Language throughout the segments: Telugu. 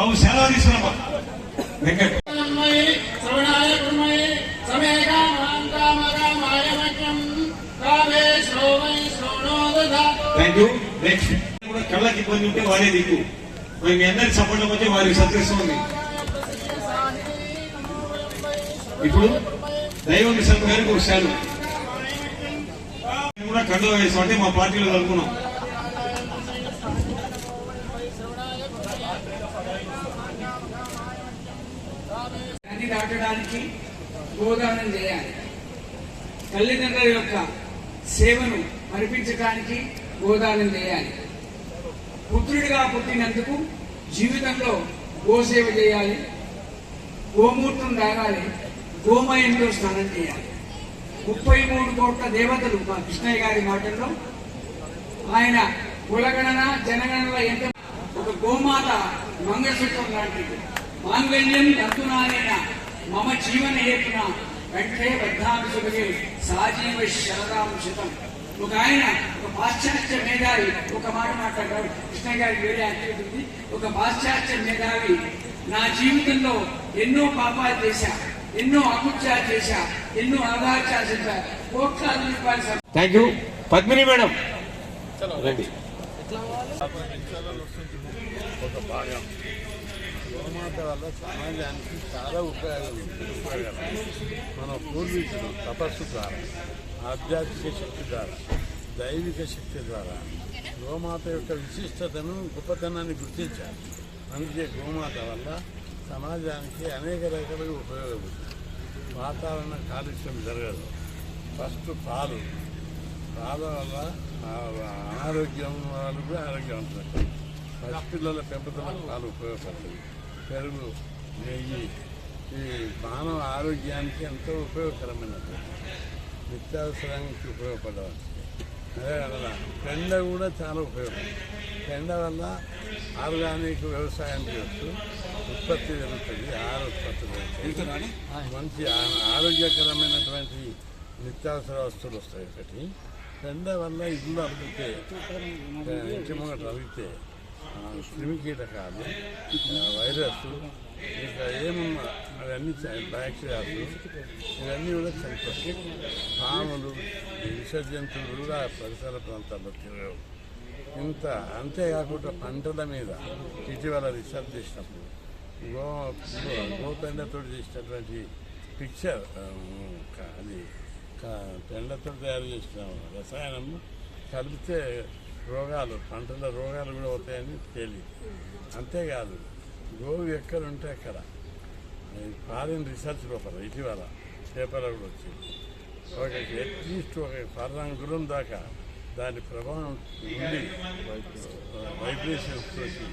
బాబు సెలవు తీసుకున్నామా థ్యాంక్ యూ నెక్స్ట్ కూడా కళ్ళకి ఇబ్బంది ఉంటే వారే దిక్కు. మరి మీ అందరికి సపోర్ట్ పోతే వారికి సత్కరిస్తుంది ఇప్పుడు దైవం శర్మ గారికి ఒక శాలు. కూడా కండువ వేసాం అంటే మా పార్టీలో కలుపుకున్నాం. దాటడానికి గోదానం చేయాలి. తల్లిదండ్రుల యొక్క సేవను అర్పించడానికి గోదానం చేయాలి. పుత్రుడిగా పుట్టినందుకు జీవితంలో గోసేవ చేయాలి. గోమూర్తం తాగాలి. గోమయంలో స్నానం చేయాలి. ముప్పై మూడు కోట్ల దేవతలు మా కృష్ణయ్య గారి మాటల్లో ఆయన కులగణన జనగణన ఎంత ఒక గోమాత మంగళసూత్రం లాంటిది. మాంగళ్యం తంతునానేన మమ జీవన హేతున కంఠే బద్ధామి సాజీవ శరదాంశితం ఒక ఆయన ఒక పాశ్చాత్య మేధావి ఒక మాట మాట్లాడారు కృష్ణ గారి వేరే యాక్టివిటీ ఉంది ఒక పాశ్చాత్య మేధావి నా జీవితంలో ఎన్నో పాపాలు చేశా ఎన్నో అకుత్యాలు చేశా ఎన్నో అగాచాలు చేశా కోట్లాది రూపాయలు సం- థ్యాంక్ యూ పద్మిని మేడం. రండి. ఒక భాగం. గోమాత వల్ల సమాజానికి చాలా ఉపయోగాలు మన పూర్వీకులు తపస్సు ద్వారా ఆధ్యాత్మిక శక్తి ద్వారా దైవిక శక్తి ద్వారా గోమాత యొక్క విశిష్టతను గొప్పతనాన్ని గుర్తించారు. అందుకే గోమాత వల్ల సమాజానికి అనేక రకాలుగా ఉపయోగపడుతుంది వాతావరణ కాలుష్యం జరగదు. ఫస్ట్ పాలు. పాల వల్ల అనారోగ్యం వాళ్ళు కూడా ఆరోగ్యం ఉంటుంది పసిపిల్లల పెంపకం పాలు ఉపయోగపడుతుంది పెరుగు నెయ్యి ఈ మానవ ఆరోగ్యానికి ఎంతో ఉపయోగకరమైనది. నిత్యావసరానికి ఉపయోగపడవచ్చు. అదే వల్ల పెండ కూడా చాలా ఉపయోగం. పెండ వల్ల ఆర్గానిక్ వ్యవసాయం చేయొచ్చు ఉత్పత్తి జరుగుతుంది ఆహార ఉత్పత్తి జరుగుతుంది మంచి ఆరోగ్యకరమైనటువంటి నిత్యావసర వస్తువులు వస్తాయి ఒకటి. పెండ వల్ల ఇల్లు అలిగితే ఇంటి ముంగట అలిగితే ఆ, క్రిమి కీటకాలు వైరస్ ఇంకా ఏమన్నా అవన్నీ బ్యాక్టీరియాలు ఇవన్నీ కూడా చనిపోతాయి. పాములు విసర్జంతులు కూడా పరిసర ప్రాంతాల్లో తిరగవు. ఇంత అంతేకాకుండా పంటల మీద ఇటీవల రీసెర్చ్ చేసినప్పుడు గో గోపెండతో చేసినటువంటి పిక్చర్ అది పెండతో తయారు చేసిన రసాయనము కలిపితే రోగాలు పంటల రోగాలు కూడా అవుతాయని తేలి అంతేకాదు గోవు ఎక్కడ ఉంటే అక్కడ. ఫారిన్ రీసెర్చ్ పేపర్ ఇటీవల పేపర్లో కూడా వచ్చింది. ఒక అట్లీస్ట్ ఒక ఫర్లాంగ్ గురం దాకా దాని ప్రభావం ఉండి వైబ్రేషన్స్ తోటి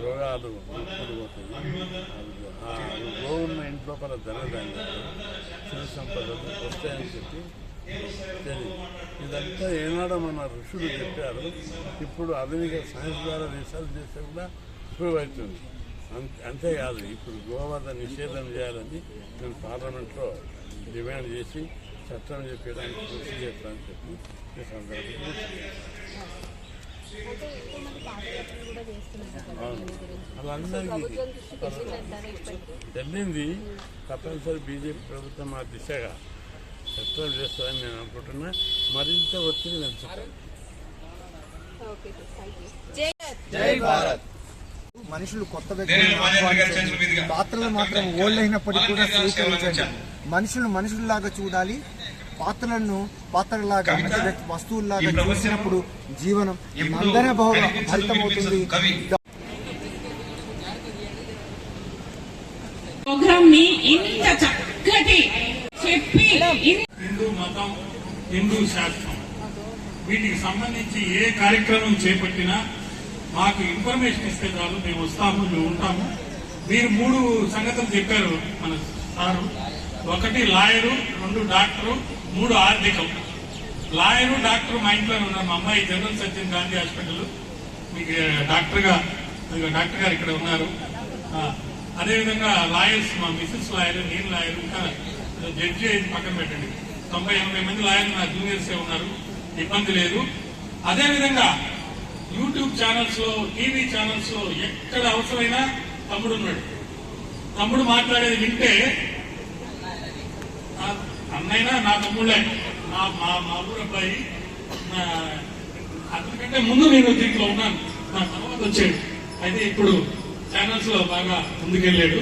రోగాలు గోవున్న ఆ గోవు ఉన్న ఇంటి ధనధాన్యాలు సిరి సంపదలు వస్తాయని చెప్పి ఇదంతా ఏనాడో మన ఋషులు చెప్పారు. ఇప్పుడు ఆధునిక సైన్స్ ద్వారా రీసెర్చ్ చేస్తే కూడా ప్రూవ్ అవుతుంది. అంతే అంతేకాదు ఇప్పుడు గోవధ నిషేధం చేయాలని నేను పార్లమెంట్లో డిమాండ్ చేసి చట్టం చెప్పడానికి కృషి చేస్తానని చెప్పి ఈ సందర్భంగా. వాళ్ళందరికీ వెళ్ళింది. తప్పనిసరి బీజేపీ ప్రభుత్వం ఆ దిశగా చట్టం చేస్తుందని నేను అనుకుంటున్నా. మరింత ఒత్తిడి పెంచుతాను యూ మనుషులు కొత్త నేను పాత్రలు మాత్రం ఓల్డ్ అయినప్పటికీ కూడా స్వీకరించండి. మనుషులు మనుషుల్లాగా చూడాలి. పాత్రలను పాత్రలాగా వస్తువుల్లాగా చూసినప్పుడు జీవనం అందరి వినిపించదు కవి. ప్రోగ్రామ్ని ఇంత చక్కటి చెప్పి హిందూ శాస్త్రం. వీటికి సంబంధించి ఏ కార్యక్రమం చేపట్టినా మాకు ఇన్ఫర్మేషన్ ఇస్తే చాలు మేము వస్తాము మేము ఉంటాము. మీరు మూడు సంగతులు చెప్పారు మన సారు. ఒకటి లాయరు రెండు డాక్టరు మూడు ఆర్థికం. లాయరు డాక్టర్ మా ఇంట్లోనే ఉన్నారు. మా అమ్మాయి జనరల్ సర్జన్ గాంధీ హాస్పిటల్. మీకు డాక్టర్గా డాక్టర్ గారు ఇక్కడ ఉన్నారు. అదేవిధంగా లాయర్స్ మా మిస్సెస్ లాయర్ నేను లాయర్ ఇంకా జడ్జి అయితే పక్కన పెట్టండి. తొంభై ఎనభై మంది లాయర్లు నా జూనియర్స్ ఉన్నారు ఇబ్బంది లేదు. అదేవిధంగా యూట్యూబ్ ఛానల్స్లో టీవీ ఛానల్స్లో ఎక్కడ అవసరమైనా తమ్ముడు ఉన్నాడు. తమ్ముడు మాట్లాడేది వింటే అన్నైనా నా తమ్ముళ్ళే నా మా మా ఊరు అబ్బాయి నా అతనికంటే ముందు నేను దీంట్లో ఉన్నాను. నా తర్వాత వచ్చాడు. అయితే ఇప్పుడు ఛానల్స్లో బాగా ముందుకెళ్ళాడు.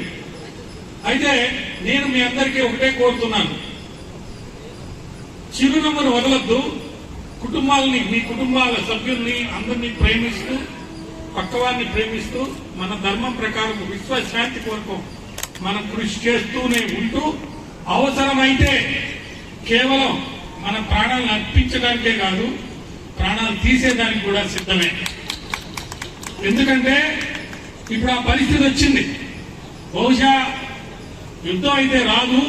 అయితే నేను మీ అందరికీ ఒకటే కోరుతున్నాను. చిరునవ్వును వదలద్దు. కుటుంబాలని మీ కుటుంబాల సభ్యుల్ని అందరినీ ప్రేమిస్తూ పక్కవారిని ప్రేమిస్తూ మన ధర్మం ప్రకారం విశ్వశాంతి కొరకు మనం కృషి చేస్తూనే ఉంటూ అవసరమైతే కేవలం మన ప్రాణాలను అర్పించడానికే కాదు ప్రాణాలు తీసేదానికి కూడా సిద్ధమే. ఎందుకంటే ఇప్పుడు ఆ పరిస్థితి వచ్చింది. బహుశా యుద్ధం అయితే రాదు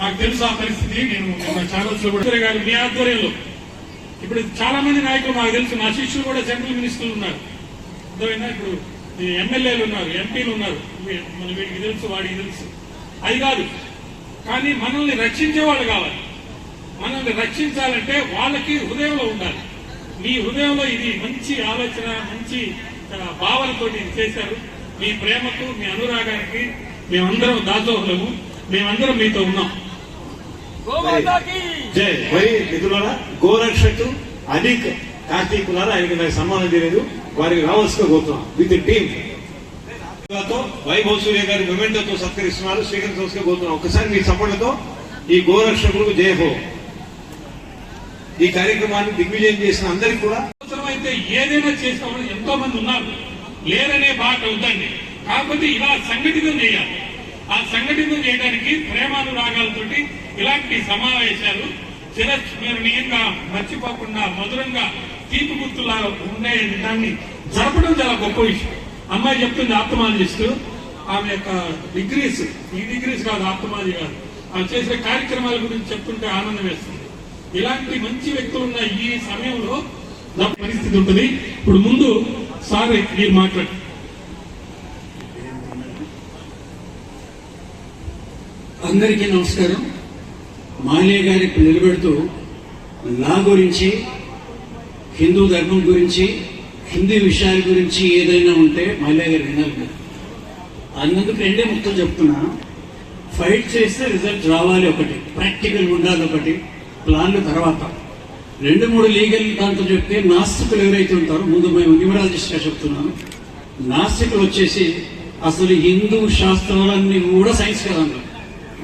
నాకు తెలుసు ఆ పరిస్థితి. నేను ఛానల్స్లో కూడా గారు మీ ఆధ్వర్యంలో. ఇప్పుడు చాలా మంది నాయకులు నాకు తెలుసు. నా శిష్యులు కూడా సెంట్రల్ మినిస్టర్లు ఉన్నారు. అర్థమైనా ఇప్పుడు ఎమ్మెల్యేలు ఉన్నారు ఎంపీలు ఉన్నారు. మన వీడికి తెలుసు వాడికి తెలుసు. అది కాదు. కానీ మనల్ని రక్షించే వాళ్ళు కావాలి. మనల్ని రక్షించాలంటే వాళ్ళకి హృదయంలో ఉండాలి. మీ హృదయంలో ఇది మంచి ఆలోచన మంచి భావనతో ఇది చేశారు. మీ ప్రేమకు మీ అనురాగానికి మేమందరం దాసోహులము. మేమందరం మీతో ఉన్నాం. మరి మిత్రులారా గోరక్షకు అనిక్ కార్తీకులారా ఆయనకి నాకు సంబంధం తెలియదు వారికి రావాల్సిన కోరుతున్నాం విత్ టీమ్ వైభవ్ సూర్య గారి మొమెంటోతో సత్కరిస్తున్నారు. స్వీకరించవలసిన కోరుతున్నాం ఒకసారి మీ సపోర్ట్లతో ఈ గోరక్షకులకు జయ హో. ఈ కార్యక్రమాన్ని దిగ్విజయం చేసిన అందరికీ కూడా అవసరమైతే ఏదైనా చేసుకోవాలని ఎంతో మంది ఉన్నారు. లేరనే మాట వద్దండి. కాకపోతే ఇలా సంఘటితం చేయాలి. ఆ సంఘటితం చేయడానికి ప్రేమానురాగాలతోటి ఇలాంటి సమావేశాలు చిరస్మరణీయంగా మర్చిపోకుండా మధురంగా తీపి గుర్తులా ఉండే దాన్ని జరపడం చాలా గొప్ప విషయం. అమ్మాయి చెప్తుంది ఆత్మాలజిస్ట్ ఆమె యొక్క డిగ్రీస్ ఈ డిగ్రీస్ కాదు ఆప్తమాలజీ కాదు. ఆమె చేసే కార్యక్రమాల గురించి చెప్తుంటే ఆనందం వేస్తుంది. ఇలాంటి మంచి వ్యక్తులు ఉన్న ఈ సమయంలో పరిస్థితి ఉంటుంది. ఇప్పుడు ముందు సార్ మీరు మాట్లాడు అందరికీ నమస్కారం. మాలే గారికి నిలబెడుతూ నా గురించి హిందూ ధర్మం గురించి హిందీ విషయాల గురించి ఏదైనా ఉంటే మాలే గారు వినాలి అందుకు రెండే మొత్తం చెప్తున్నా. ఫైట్ చేస్తే రిజల్ట్ రావాలి ఒకటి. ప్రాక్టికల్ ఉండాలి ఒకటి. ప్లాన్లు తర్వాత. రెండు మూడు లీగల్ దాంట్లో చెప్తే నాస్తికులు ఎవరైతే ఉంటారో ముందు మేము న్యూమరాలజిస్ట్గా చెప్తున్నాను. నాస్తికులు వచ్చేసి అసలు హిందూ శాస్త్రాలన్నీ కూడా సైన్స్ కదన్నారు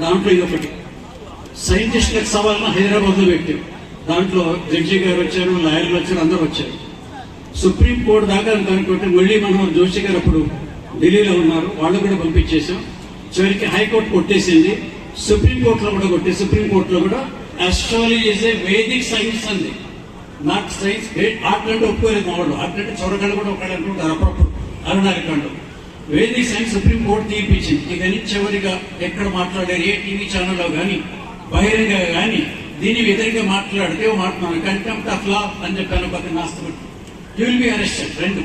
దాంట్లో ఇది ఒకటి సైంటిస్టులకు సవాల్న హైదరాబాద్లో పెట్టాం దాంట్లో జడ్జి గారు వచ్చారు లాయర్లు వచ్చారు అందరూ వచ్చారు. సుప్రీం కోర్టు దాకా అనుకుంటే మళ్ళీ మనం జోషి గారు అప్పుడు ఢిల్లీలో ఉన్నారు. వాళ్ళు కూడా పంపించేసాం చివరికి హైకోర్టు కొట్టేసింది. సుప్రీం కోర్టులో కూడా కొట్టే సుప్రీం కోర్టులో కూడా అస్ట్రాలజీ చేసే ఏ వేదిక్ సైన్స్ అంది. నాట్ సైన్స్ ఆర్ట్ అంటే ఒప్పుకోలేదు మా వాళ్ళు. ఆర్ట్ అంటే కూడా ఒకళ్ళు అనుకుంటారు అప్పుడప్పుడు. అరుణారికండు వేదిక సైన్స్ సుప్రీం కోర్టు తీర్పించింది ఇక చివరిగా ఎక్కడ మాట్లాడారు? ఏ టీవీ ఛానల్లో కానీ బహిరంగ కానీ దీని వ్యతిరేకంగా మాట్లాడితే మాట్లాడు కంటెంప్ట్ ఆఫ్ లా అని చెప్పాను పక్కన నాస్తుడు యూ విల్ బి అరెస్టెడ్ రెండు.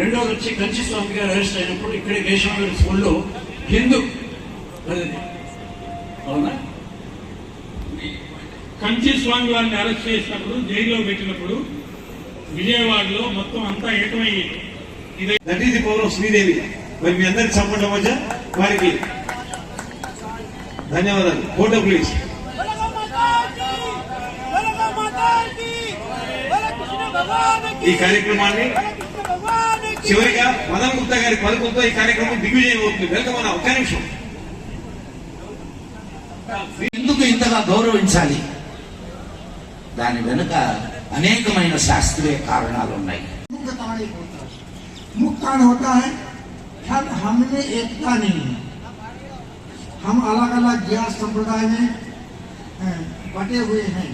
రెండోది వచ్చి కంచి స్వామి గారు అరెస్ట్ అయినప్పుడు ఇక్కడే కేశవ స్కూల్లో హిందూ అవునా? కంచి స్వామి వారిని అరెస్ట్ చేసినప్పుడు జైల్లో పెట్టినప్పుడు విజయవాడలో మొత్తం అంతా ఏకమయ్యేది. That is the power of Sridevi. మరి మీ అందరికి సపోర్ట్ మధ్య వారికి ధన్యవాదాలు. ఫోటో ప్లీజ్ ఈ కార్యక్రమాన్ని చివరిగా మదన్ గుప్తా గారి పలుకులతో ఈ కార్యక్రమం దిగ్విజయం అవుతుంది. వెల్కమ్ అన్న ఒక్క నిమిషం. ఎందుకు ఇంతగా గౌరవించాలి? దాని వెనుక అనేకమైన శాస్త్రీయ కారణాలు ఉన్నాయి मुक्त ताण होता है। हम हम में एकता नहीं है। हम अलग अलग ज्ञान संप्रदाय में बटे हुए हैं।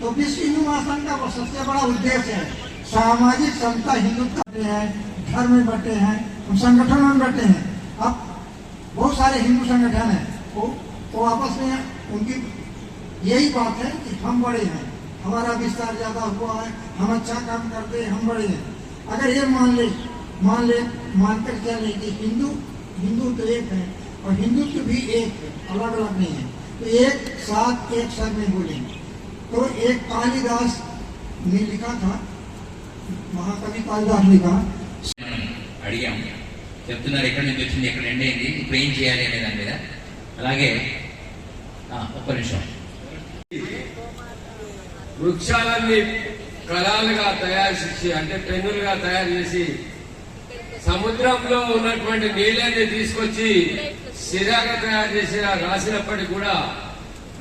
तो विश्व हिंदू महासंघ का सबसे बड़ा उद्देश्य है, सामाजिक समता हिंदुत्व बटे हैं, धर्म में बटे हैं, हम संगठनों में बटे हैं। अब बहुत सारे हिंदू संगठन हैं वो तो आपस में उनकी यही बात है कि हम बड़े हैं। हमारा विस्तार ज़्यादा हुआ है, हम अच्छा काम करते हैं, हम बड़े हैं। अगर ये मान ले मान ले मानकर चले कि हिंदू हिंदू तो एक है और हिंदुत्व भी एक है अलग अलग नहीं है तो एक साथ एक साथ में बोलेंगे तो एक कालिदास ने लिखा था महाकवि कालिदास ने कहा అడిగాం చెప్తున్నారు ఎక్కడి నుంచి వచ్చింది ఎక్కడ ఎండ్ అయింది ఇప్పుడు ఏం చేయాలి అనే దాని మీద అలాగే ఆ, ఒక్క నిమిషం వృక్షాలన్నీ కళాలుగా తయారు చేసి అంటే పెన్నులుగా తయారు చేసి సముద్రంలో ఉన్నటువంటి నీళ్ళని తీసుకొచ్చి సిరాగా తయారు చేసి రాసినప్పటికీ కూడా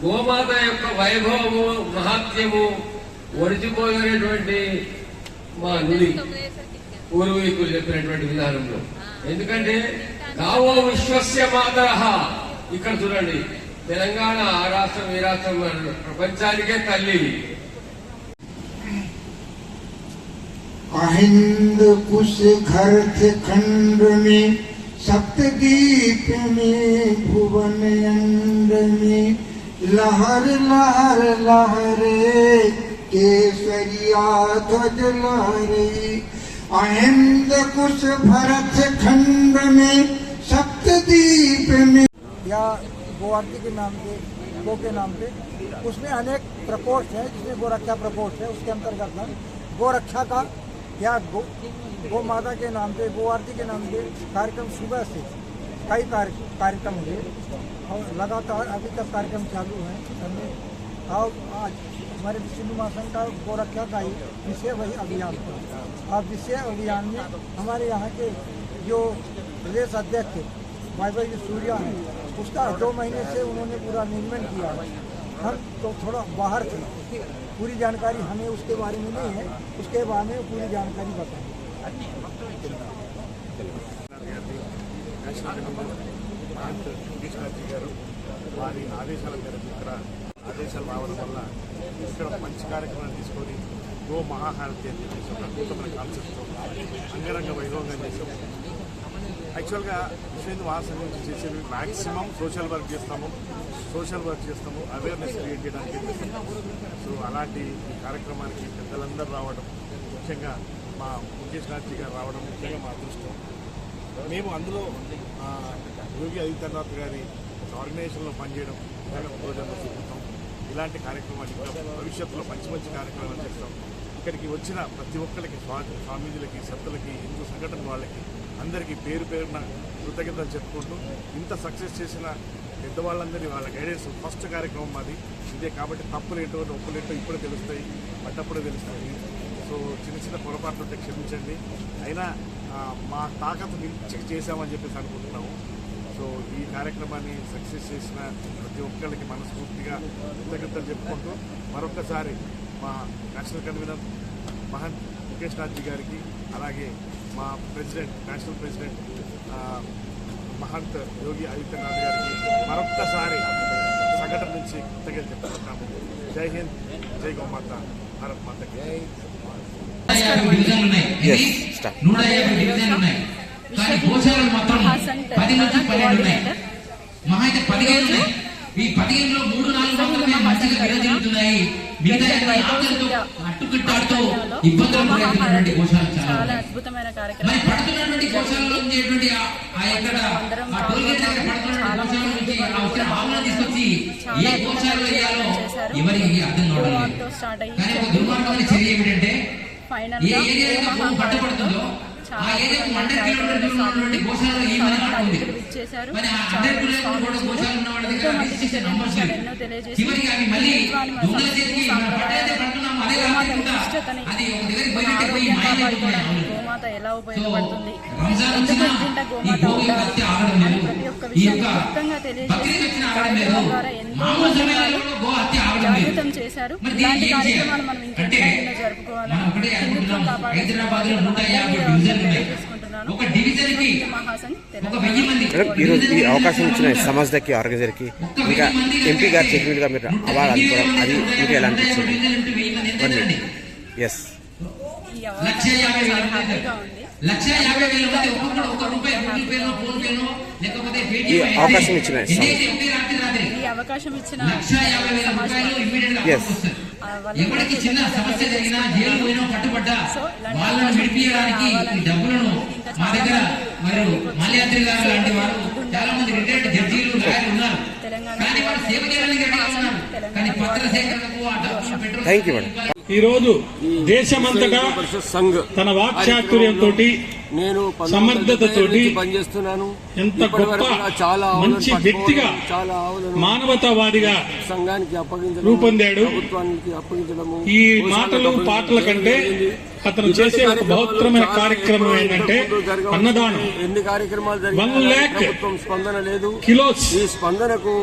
గోమాత యొక్క వైభవము మహాత్మ్యము ఒరిజిపోయినటువంటి మా నుడి పూర్వీకులు చెప్పినటువంటి విధానంలో. ఎందుకంటే దావో విశ్వస్య మాతర. ఇక్కడ చూడండి తెలంగాణ ఆ రాష్ట్రం ఈ రాష్ట్రం ప్రపంచానికే తల్లి अहिंद कुश घर थे खंड में सप्तदीप में, भुवन अंड में। लहर लहर, लहरे, केसरिया, ध्वज, लहरे। अहिंद कुश भरत खंड में, सप्तदीप में। या गोवर्ती के नाम पे गो के नाम पे, उसमें अनेक प्रकोष्ठ है, जिसमें गोरक्षा प्रकोष्ठ है, उसके अंतर्गत गोरक्षा का या गो गो माता के नाम पे गो आरती के नाम पे कार्यक्रम सुबह से कई कार्यक्रम हुए। और लगातार अभी तक कार्यक्रम चालू हैं। हमने और आज हमारे सिंधु महासन का गोरक्षा का ही विषय वही अभियान था। और विषय अभियान में हमारे यहाँ के जो प्रदेश अध्यक्ष भाई भाई सूर्या हैं, उसका दो महीने से उन्होंने पूरा निर्माण किया। हम तो थोड़ा बाहर थे पूरी जानकारी हमें उसके बारे में नहीं है उसके बारे में पूरी जानकारी बताएं కృష్ణాజీ గారు వారి ఆదేశాల మేరకు ఇక్కడ ఆదేశాలు రావడం వల్ల ఇక్కడ మంచి కార్యక్రమాన్ని తీసుకొని గో మహాహారతి అని చెప్పేసి ఒక అద్భుతమైన కాన్సెప్ట్తో అంగరంగ వైభవంగా చేసాము యాక్చువల్గా విశ్వేంద్ర మహాసంఘం నుంచి చేసేది మ్యాక్సిమం సోషల్ వర్క్ చేస్తాము. సోషల్ వర్క్ చేస్తాము. అవేర్నెస్ క్రియేట్ చేయడానికి సో అలాంటి ఈ కార్యక్రమానికి పెద్దలందరూ రావడం ముఖ్యంగా మా ముఖేష్ గాంధీ గారు రావడం ముఖ్యంగా మా అదృష్టం. మేము అందులో యోగి ఆదిత్యనాథ్ గారి ఆర్గనైజేషన్లో పనిచేయడం నిజంగా చూపుతాం ఇలాంటి కార్యక్రమాలు ఇంకా భవిష్యత్తులో మంచి మంచి కార్యక్రమాలు చేస్తాం. ఇక్కడికి వచ్చిన ప్రతి ఒక్కరికి స్వామి స్వామీజీలకి సత్తులకి హిందూ సంఘటన వాళ్ళకి అందరికీ పేరు పేరున కృతజ్ఞతలు చెప్పుకుంటూ ఇంత సక్సెస్ చేసిన పెద్దవాళ్ళందరినీ వాళ్ళ గైడెన్స్ ఫస్ట్ కార్యక్రమం మాది. ఇదే కాబట్టి తప్పులేంటో ఒప్పులేంటో ఇప్పుడు తెలుస్తాయి పడ్డప్పుడే తెలుస్తాయి. సో చిన్న చిన్న పొరపాట్లు ఉంటే క్షమించండి. అయినా మా తాకత్తు మించి చేశామని చెప్పేసి అనుకుంటున్నాము. సో ఈ కార్యక్రమాన్ని సక్సెస్ చేసిన ప్రతి ఒక్కరికి మనస్ఫూర్తిగా కృతజ్ఞతలు చెప్పుకుంటూ మరొకసారి మా నేషనల్ కన్వీనర్ మహన్ ముఖేష్ నాథ్జీ గారికి అలాగే మా president national president Mahant Yogi Adityanath గారికి మరొక్కసారి సంఘటన నుంచి కృతజ్ఞతలు చెప్పుకుంటున్నాము జై హింద్ జై గోమాత భారత్ పన్నెండు ఉన్నాయి. మహా అయితే పదిహేను ఉన్నాయి. ఈ పదిహేనులో మూడు నాలుగు మాత్రమే మంచిగా విరజిల్లుతున్నాయి మిగతా అన్ని ఆకలితో అట్టుకట్టాడుతూ ఇబ్బందులు పడుతున్నటువంటి గోశాలలు చాలా చాలా ఉన్నాయి. అద్భుతమైన మరి కార్యక్రమం. పడుతున్నటువంటి గోశాలలో ఉండేటువంటి ఆ- ఆ ఎక్కడ? ఆ టోల్ గేట్ దగ్గర పడుతున్నటువంటి గోశాల నుంచి ఆ వచ్చిన ఆవులను తీసుకొచ్చి ఏ గోశాలలో వేయాలో ఎవరికి అర్థం కావడం లేదు. తో స్టార్ట్ అయ్యి కానీ ఒక దుర్మార్గమైన చర్య ఏమిటంటే ఫైనల్ ఏ ఏరియా అయితే భూమి పట్టుబడుతుందో ఉంది చేశారు. ఎన్నో తెలియజేసి గోమాత ఎలా ఉపయోగపడుతుంది? ఎందుకు గోమాత ఉండాలి అని ప్రతి ఒక్క విషయాన్ని క్లుప్తంగా తెలియజేసి కార్యక్రమం ద్వారా ఎంతో జాగృతం చేశారు. ఇలాంటి కార్యక్రమాలు మనం హిందుత్వం కాపాడాలి. ఒక డివిజన్కి మహాసన్ ఒక వెయ్యి మంది ఈరోజు ఈ అవకాశం ఇచ్చిన సమాజ్కి ఆర్గనైజర్కి ఇంకా ఎంపీ గారు చెప్పినట్టుగా మీరు అవార్డు అది మీకు ఎలా అనిపించింది ఎస్ లక్ష యాభై వేల లక్ష యాభై వేల మంది ఒక్కొక్కరు ఒక రూపాయి గూగుల్ పేలో ఫోన్ పేలో లేకపోతే అవకాశం ఇచ్చిన ఈ అవకాశం లక్ష యాభై వేల రూపాయలు ఇమ్మీడియట్గా ఎవరికి చిన్న సమస్య జరిగినా జైలు పోయినా పట్టుబడ్డా వాళ్ళను విడిపించడానికి ఈ డబ్బులను మా దగ్గర మంది మరి మాల్యాద్రి గారు లాంటి వారు చాలా మంది రిటైర్డ్ జడ్జీలు లాయర్లు ఉన్నారు. తెలంగాణ కానీ వాళ్ళు సేవ చేయడానికి ఉన్నారు. కానీ పత్ర సేకరణకు ఆ డబ్బులు పెట్రోల్ ఈ రోజు దేశమంతటా తన వాక్చాతుర్యంతో నేను సమర్థతతోటి పనిచేస్తున్నాను. ఎంత గొప్ప చాలా మంచి వ్యక్తిగా చాలా మానవతావాదిగా సంఘానికి అప్పగించడం రూపొందాడు. ప్రభుత్వానికి అప్పగించడము ఈ మాటలు పాటల కంటే అతను చేసే ఒక బహుత్తరమైన కార్యక్రమం ఏంటంటే అన్నదానం. ఎన్ని కార్యక్రమాలు వన్ జరిగినా ప్రభుత్వం స్పందన లేదు. కిలోస్. ఈ స్పందనకు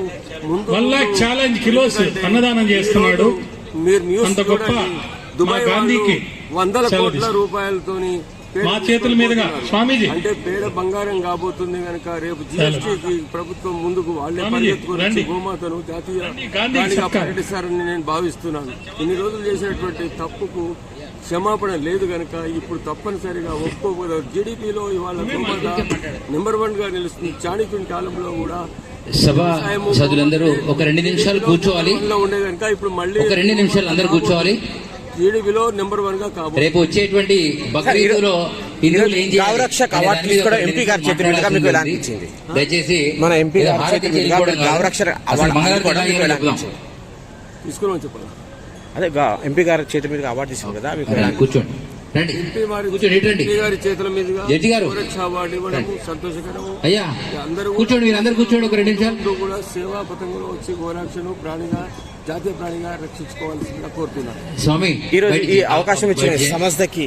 ముందు వన్ ల్యాక్ ఛాలెంజ్ కిలోస్ అన్నదానం చేస్తున్నాడు. మీరు న్యూస్ అంత గొప్ప చూడండి. మా దుబాయ్ గాంధీకి వందల కోట్ల రూపాయలతోని మా చేతుల మీదుగా స్వామీజీ. అంటే పేడ బంగారం కాబోతుంది కనుక రేపు జిఎస్టీకి ప్రభుత్వం ముందుకు వాళ్ళే పరిగెత్తుకొని. గోమాతను జాతీయ. ప్రకటిస్తారని నేను భావిస్తున్నాను. ఇన్ని రోజులు చేసినటువంటి తప్పుకు క్షమాపణ లేదు కనుక ఇప్పుడు తప్పనిసరిగా ఒప్పుకోకూడదు జీడిపిలో ఇవాళ గోమాత నెంబర్ వన్గా నిలుస్తుంది. చాణక్యుని కాలంలో కూడా సభ సభ్యులందరూ ఒక రెండు నిమిషాలు కూర్చోవాలి. లో ఉండే కనుక ఇప్పుడు మళ్ళీ ఒక రెండు నిమిషాలు అందరూ కూర్చోవాలి. జీడిపిలో నెంబర్ వన్గా కాబోతుంది రేపు వచ్చేటువంటి బక్రీదులో అవార్డు తీసుకోవడం ఎంపీ గారి చేతుల మీదుగా మీకు ఎలా అనిపించింది? దయచేసి మన ఎంపీ గారి చేతుల మీదుగా అవార్డు అదే ఎంపీ గారి చేతుల మీదుగా అవార్డు కదా మీకు కూర్చోండి. రండి. ఎంపీ వారి కూర్చోండి ఇటు రండి. ఎంపీ గారి చేతుల మీదుగా జడ్జి గారు. అయ్యా అందరూ కూర్చోండి మీరు అందరు కూర్చోండి ఒక రెండు నిమిషాలు. కూడా సేవా పథకంలో వచ్చి గోరాక్షను ప్రాణిగా జాతీయ ప్రాణిగా రక్షించుకోవాల్సిందిగా కోరుతున్నాను స్వామి ఈ రోజు ఈ అవకాశం ఇచ్చిన. సంస్థకి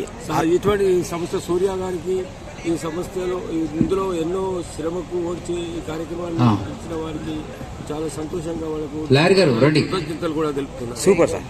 ఇటువంటి సంస్థ సూర్య గారికి ఈ సంస్థలో ఇందులో ఎన్నో శ్రమకు వచ్చి ఈ కార్యక్రమాన్ని. ఇచ్చిన వారికి చాలా సంతోషంగా వాళ్ళకు కృతజ్ఞతలు కూడా తెలుపుతున్నాను సూపర్ సార్